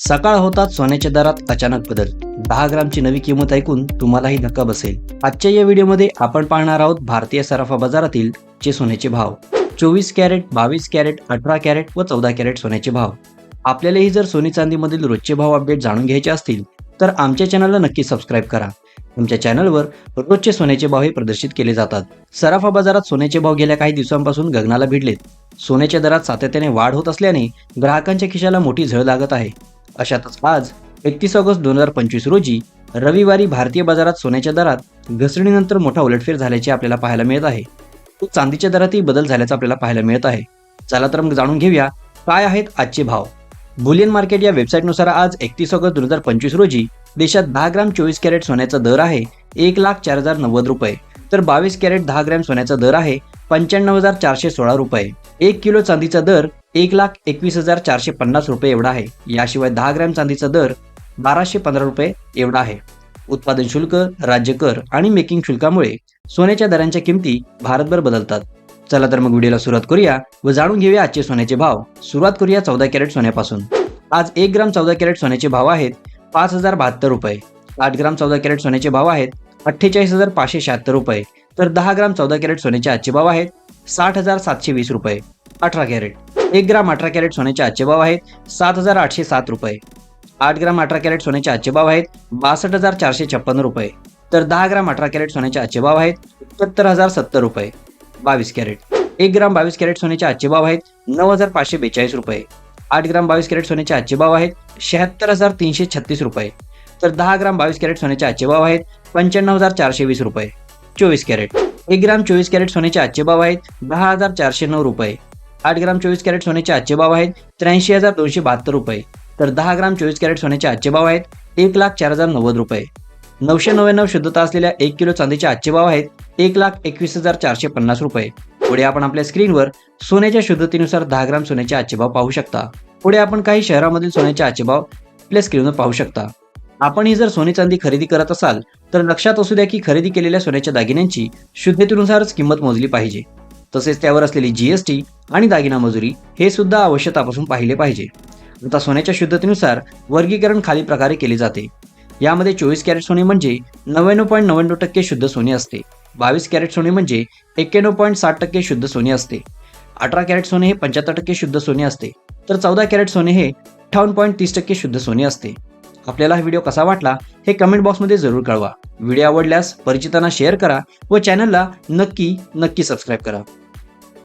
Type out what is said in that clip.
सकाळ होताच सोन्याच्या दरात अचानक बदल. दहा ग्रामची नवी किंमत ऐकून तुम्हालाही धक्का बसेल. आजच्या या व्हिडिओमध्ये आपण पाहणार आहोत भारतीय सराफा बाजारातील चे सोन्याचे भाव. चोवीस कॅरेट बावीस कॅरेट अठरा कॅरेट व चौदा कॅरेट सोन्याचे भाव. आपल्यालाही जर सोने चांदीमधील रोजचे भाव अपडेट जाणून घ्यायचे असतील तर आमच्या चॅनलला नक्की सबस्क्राईब करा. तुमच्या चॅनलवर रोजचे सोन्याचे भाव हे प्रदर्शित केले जातात. सराफा बाजारात सोन्याचे भाव गेल्या काही दिवसांपासून गगनाला भिडलेत. सोन्याच्या दरात सातत्याने वाढ होत असल्याने ग्राहकांच्या खिशाला मोठी झळ लागत आहे. अशातच आज एकतीस ऑगस्ट दोन हजार पंचवीस रोजी रविवारी भारतीय बाजारात सोन्याच्या दरात घसरणीनंतर मोठा उलटफेर झाल्याचे आपल्याला पाहायला मिळत आहे. तो चांदीच्या दरातही बदल झाल्याचा आपल्याला पाहायला मिळत आहे. चला तर मग जाणून घेऊया काय आहेत आजचे भाव. बुलियन मार्केट या वेबसाईटनुसार आज एकतीस ऑगस्ट दोन हजार पंचवीस रोजी देशात दहा ग्राम चोवीस कॅरेट सोन्याचा दर आहे एक लाख चार हजार नव्वद रुपये. तर बावीस कॅरेट दहा ग्रॅम सोन्याचा दर आहे पंच्याण्णव हजार चारशे सोळा रुपये. एक किलो चांदीचा दर एक लाख एकवीस हजार चारशे पन्नास रुपये एवढा आहे. याशिवाय दहा ग्रॅम चांदीचा दर बाराशे पंधरा रुपये एवढा आहे. उत्पादन शुल्क राज्य कर आणि मेकिंग शुल्कामुळे सोन्याच्या दरांच्या किमती भारतभर बदलतात. चला तर मग व्हिडिओला सुरुवात करूया व जाणून घेऊया आजचे सोन्याचे भाव. सुरुवात करूया चौदा कॅरेट सोन्यापासून. आज एक ग्राम चौदा कॅरेट सोन्याचे भाव आहेत पाच हजार बहात्तर रुपये. आठ ग्राम चौदा कॅरेट सोन्याचे भाव आहेत अठ्ठेचाळीस हजार पाचशे शहात्तर रुपये. तर दहा ग्राम चौदा कॅरेट सोन्याचे आजचे भाव आहेत साठ हजार सातशे वीस रुपये. अठरा कॅरेट. एक ग्राम अठरा कॅरेट सोन्याचे आजचे भाव आहेत सात हजार आठशे सात रुपये. आठ ग्राम अठरा कॅरेट सोन्याचे आजचे भाव आहेत बासष्ट हजार चारशे छप्पन्न रुपये. तर दहा ग्राम अठरा कॅरेट सोन्याचे आजचे भाव आहेत सत्तर हजार सत्तर रुपये. बावीस कॅरेट. एक ग्राम बावीस कॅरेट सोन्याचे आजचे भाव आहेत नऊ हजार पाचशे बेचाळीस रुपये. आठ ग्राम बावीस कॅरेट सोन्याचे आजचे भाव आहेत शहात्तर हजार तीनशे छत्तीस रुपये. तर दहा ग्राम बावीस कॅरेट सोन्याचे आजचे भाव आहेत पंच्याण्णव हजार चारशे वीस रुपये. चोवीस कॅरेट. एक ग्राम चोवीस कॅरेट सोन्याचे आजचे भाव आहेत दहा हजार चारशे नऊ रुपये. आठ ग्राम चोवीस कॅरेट सोन्याचे आजचे भाव आहेत त्र्याऐंशी हजार दोनशे बहात्तर रुपये. तर दहा ग्राम चोवीस कॅरेट सोन्याचे आजचे भाव आहेत एक लाख चार हजार नव्वद रुपये. नऊशे नव्याण्णव शुद्धता असलेल्या एक किलो चांदीचे आजचे भाव आहेत एक लाख एकवीस हजार चारशे पन्नास रुपये. पुढे आपण आपल्या स्क्रीनवर सोन्याच्या शुद्धतेनुसार दहा ग्राम सोन्याचे आजचे भाव पाहू शकता. पुढे आपण काही शहरामधील सोन्याचे आजचे भाव आपल्या स्क्रीनवर पाहू शकता. आपणही जर सोने चांदी खरेदी करत असाल तर लक्षात असू द्या की खरेदी केलेल्या सोन्याच्या दागिन्यांची शुद्धतेनुसारच किंमत मोजली पाहिजे. तसेच त्यावर असलेली जीएसटी आणि दागिना मजुरी हे सुद्धा आवश्यकतापासून तपासून पाहिले पाहिजे. आता सोन्याच्या शुद्धतेनुसार वर्गीकरण खाली प्रकारे केले जाते. यामध्ये चोवीस कॅरेट सोने म्हणजे नव्याण्णव पॉईंट नव्याण्णव टक्के शुद्ध सोने असते. बावीस कॅरेट सोने म्हणजे एक्क्याण्णव पॉईंट साठ टक्के शुद्ध सोने असते. अठरा कॅरेट सोने हे पंच्याहत्तर टक्के शुद्ध सोने असते. तर चौदा कॅरेट सोने हे अठ्ठावन्न पॉईंट तीस टक्के शुद्ध सोने असते. आपल्याला हा व्हिडिओ कसा वाटला हे कमेंट बॉक्समध्ये जरूर कळवा. व्हिडिओ आवडल्यास परिचितांना शेअर करा व चॅनलला नक्की नक्की सबस्क्राईब करा.